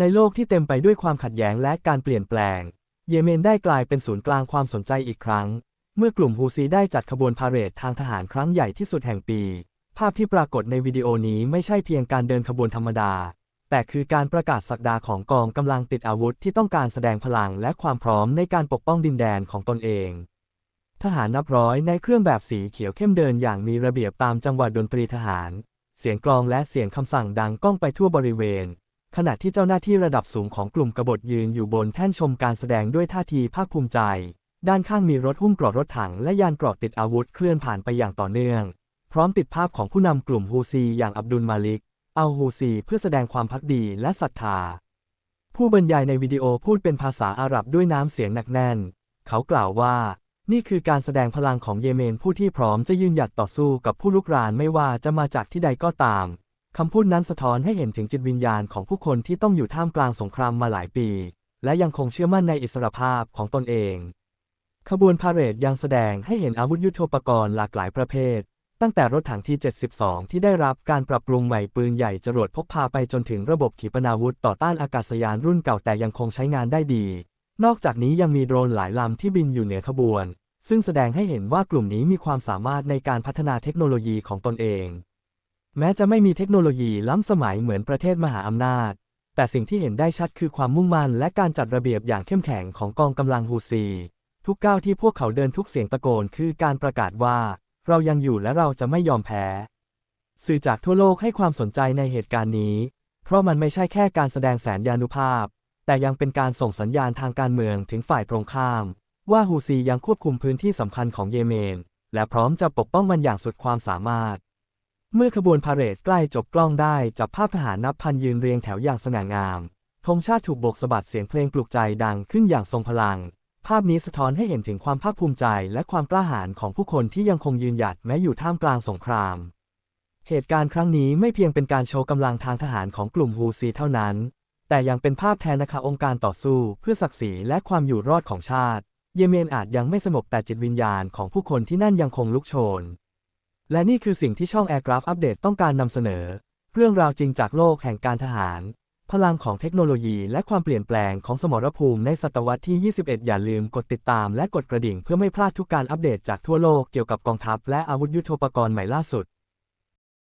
ในโลกที่เต็มไปด้วยความขัดแย้งและการเปลี่ยนแปลง เยเมนได้กลายเป็นศูนย์กลางความสนใจอีกครั้ง เมื่อกลุ่มฮูซีได้จัดขบวนพาเหรดทางทหารครั้งใหญ่ที่สุดแห่งปี ภาพที่ปรากฏในวิดีโอนี้ไม่ใช่เพียงการเดินขบวนธรรมดา แต่คือการประกาศสักดาของกองกำลังติดอาวุธที่ต้องการแสดงพลังและความพร้อมในการปกป้องดินแดนของตนเอง ทหารนับร้อยในเครื่องแบบสีเขียวเข้มเดินอย่างมีระเบียบตามจังหวะดนตรีทหาร เสียงกลองและเสียงคำสั่งดังก้องไปทั่วบริเวณ ขณะที่เจ้าหน้าที่ระดับสูงของกลุ่มกบฏยืนอยู่บนแท่นชมการแสดงด้วยท่าทีภาคภูมิใจ ด้านข้างมีรถหุ้มเกรอรถถังและยานเกราะติดอาวุธเคลื่อนผ่านไปอย่างต่อเนื่อง พร้อมติดภาพของผู้นำกลุ่มฮูซีอย่างอับดุลมาลิก อัลฮูซีเพื่อแสดงความพักดีและศรัทธา ผู้บรรยายในวิดีโอพูดเป็นภาษาอาหรับด้วยน้ำเสียงหนักแน่น เขากล่าวว่า นี่คือการแสดงพลังของเยเมนผู้ที่พร้อมจะยืนหยัดต่อสู้กับผู้ลุกรานไม่ว่าจะมาจากที่ใดก็ตาม คำพูดนั้นสะท้อนให้เห็นถึงจิตวิญญาณของผู้คนที่ต้องอยู่ท่ามกลางสงครามมาหลายปี และยังคงเชื่อมั่นในอิสรภาพของตนเอง ขบวนพาเหรดยังแสดงให้เห็นอาวุธยุทโธปกรณ์หลากหลายประเภท ตั้งแต่รถถังที่ 72 ที่ได้รับการปรับปรุงใหม่ปืนใหญ่จรวดพกพาไปจนถึงระบบขีปนาวุธต่อต้านอากาศยานรุ่นเก่าแต่ยังคงใช้งานได้ดี นอกจากนี้ยังมีโดรนหลายลำที่บินอยู่เหนือขบวน ซึ่งแสดงให้เห็นว่ากลุ่มนี้มีความสามารถในการพัฒนาเทคโนโลยีของตนเอง แม้จะไม่มีเทคโนโลยีล้ำสมัยเหมือนประเทศมหาอำนาจ แต่สิ่งที่เห็นได้ชัดคือความมุ่งมั่นและการจัดระเบียบอย่างเข้มแข็งของกองกำลังฮูซี ทุกก้าวที่พวกเขาเดินทุกเสียงตะโกนคือการประกาศว่า เรายังอยู่และเราจะไม่ยอมแพ้ สื่อจากทั่วโลกให้ความสนใจในเหตุการณ์นี้ เพราะมันไม่ใช่แค่การแสดงแสนยานุภาพ แต่ยังเป็นการส่งสัญญาณทางการเมืองถึงฝ่ายตรงข้าม ว่าฮูซียังควบคุมพื้นที่สำคัญของเยเมน และพร้อมจะปกป้องมันอย่างสุดความสามารถ เมื่อขบวนพาเหรดใกล้จบกล้องได้จับภาพทหารนับพันยืนเรียงแถวอย่างสง่างามธงชาติถูกโบกสะบัดเสียงเพลงปลุกใจดังขึ้นอย่างทรงพลัง ภาพนี้สะท้อนให้เห็นถึงความภาคภูมิใจและความกล้าหาญของผู้คนที่ยังคงยืนหยัดแม้อยู่ท่ามกลางสงคราม เหตุการณ์ครั้งนี้ไม่เพียงเป็นการโชว์กำลังทางทหารของกลุ่มฮูซีเท่านั้น แต่ยังเป็นภาพแทนนะคะองค์การต่อสู้ เพื่อศักดิ์ศรีและความอยู่รอดของชาติ เยเมนอาจยังไม่สงบแต่จิตวิญญาณของผู้คนที่นั่นยังคงลุกโชน และนี่คือสิ่งที่ช่อง Aircraft Update ต้องการนำเสนอ เรื่องราวจริงจากโลกแห่งการทหาร พลังของเทคโนโลยีและความเปลี่ยนแปลงของสมรภูมิในศตวรรษที่ 21 อย่าลืมกดติดตามและกดกระดิ่งเพื่อไม่พลาดทุกการอัปเดตจากทั่วโลกเกี่ยวกับกองทัพและอาวุธยุทโธปกรณ์ใหม่ล่าสุด